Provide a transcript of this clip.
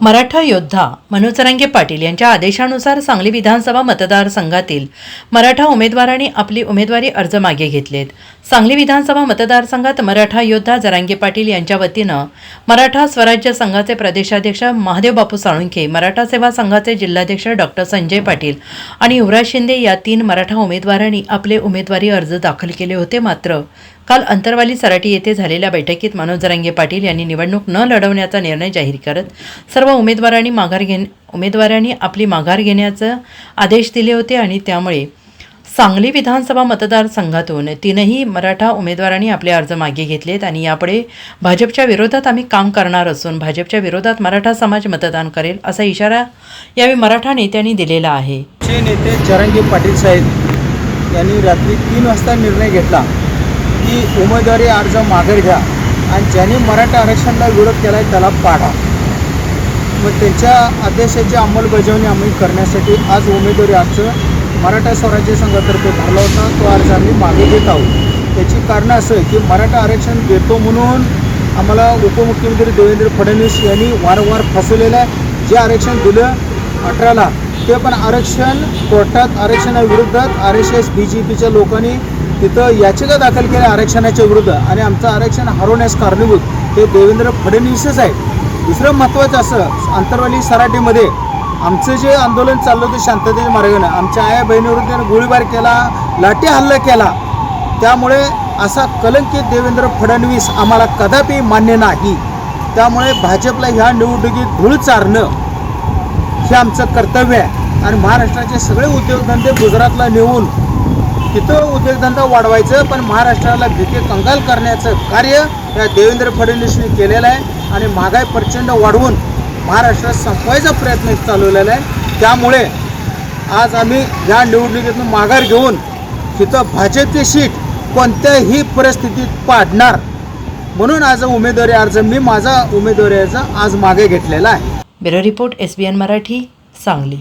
मराठा योद्धा मनोजरंगे पाटील यांच्या आदेशानुसार सांगली विधानसभा मतदारसंघातील मराठा उमेदवारांनी आपली उमेदवारी अर्ज मागे घेतलेत. सांगली विधानसभा मतदारसंघात मराठा योद्धा जरांगे पाटील यांच्या वतीनं मराठा स्वराज्य संघाचे प्रदेशाध्यक्ष महादेव बापू साळुंखे मराठा सेवा संघाचे जिल्हाध्यक्ष डॉक्टर संजय पाटील आणि युवराज शिंदे या तीन मराठा उमेदवारांनी आपले उमेदवारी अर्ज दाखल केले होते. मात्र काल अंतरवाली सराटी येथे झालेल्या बैठकीत मनोज जरांगे पाटील यांनी निवडणूक न लढवण्याचा निर्णय जाहीर करत सर्व उमेदवारांनी माघार घेण उमेदवारांनी आपली माघार घेण्याचे आदेश दिले होते आणि त्यामुळे सांगली विधानसभा मतदारसंघातून तीनही मराठा उमेदवारांनी आपले अर्ज मागे घेतलेत आणि यापुढे भाजपच्या विरोधात आम्ही काम करणार असून भाजपच्या विरोधात मराठा समाज मतदान करेल असा इशारा यावेळी मराठा नेत्यांनी दिलेला आहे. नेते जरांगे पाटील साहेब यांनी रात्री तीन वाजता निर्णय घेतला की उमेदवारी अर्ज मागे घ्या आणि ज्याने मराठा आरक्षणाला विरोध केला आहे त्याला पाडा. मग त्यांच्या आदेशाची अंमलबजावणी आम्ही करण्यासाठी आज उमेदवारी अर्ज मराठा स्वराज्य संघातर्फे भरला होता. तो अर्ज आम्ही मागे घेत आहोत. त्याची कारणं असं आहे की मराठा आरक्षण देतो म्हणून आम्हाला उपमुख्यमंत्री देवेंद्र फडणवीस यांनी वारंवार फसवलेलं आहे. जे आरक्षण दिलं अठराला ते पण आरक्षण कोर्टात आरक्षणाविरोधात R S S B J पीच्या लोकांनी तिथं याचिका दाखल केल्या आरक्षणाच्या विरुद्ध. आणि आमचं आरक्षण हरवण्यास कारणीभूत हे देवेंद्र फडणवीसच आहे दुसरं महत्त्वाचं असं आंतरवाली सराटेमध्ये आमचं जे आंदोलन चाललं होतं शांततेच्या मार्गानं आमच्या आया बहिणीवर त्यानं गोळीबार केला लाठी हल्ला केला. त्यामुळे असा कलंकित देवेंद्र फडणवीस आम्हाला कदापि मान्य नाही. त्यामुळे भाजपला ह्या निवडणुकीत धूळ चारणं हे आमचं कर्तव्य आहे. आणि महाराष्ट्राचे सगळे उद्योगधंदे गुजरातला नेऊन तिथं उद्योगधंदा वाढवायचं पण महाराष्ट्राला भीती कंगाल करण्याचं कार्य या देवेंद्र फडणवीसने केलेलं आहे. आणि महागाई प्रचंड वाढवून महाराष्ट्रात संपवायचा प्रयत्न चालवलेला आहे. त्यामुळे आज आम्ही या निवडणुकीतून माघार घेऊन तिथं भाजपचे सीट कोणत्याही परिस्थितीत पाडणार. म्हणून आज उमेदवारी अर्ज मी माझा उमेदवारी अर्ज आज मागे घेतलेला आहे. Bureau report S B N Marathi Sangli.